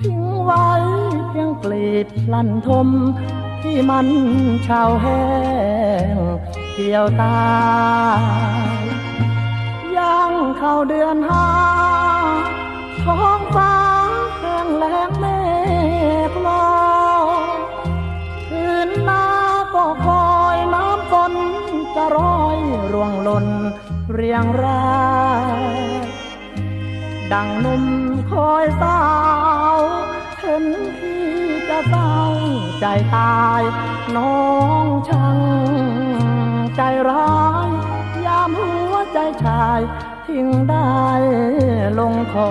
ทิ้งไว้เพียงกลีบลันทม ที่มันเฉาแห้งเกี่ยวตายย่างเข้าเดือนห้าท้องฟ้าแห้งแล้งเมฆลอยคืนนาก็คอยน้ำฝนจะร้อยร่วงหล่นเรียงราย ดังนุ่มคอยสาว เห็นพี่จะเศร้าใจตาย น้องช่างใจร้าย ยามหัวใจชาย ทิ้งได้ลงคอ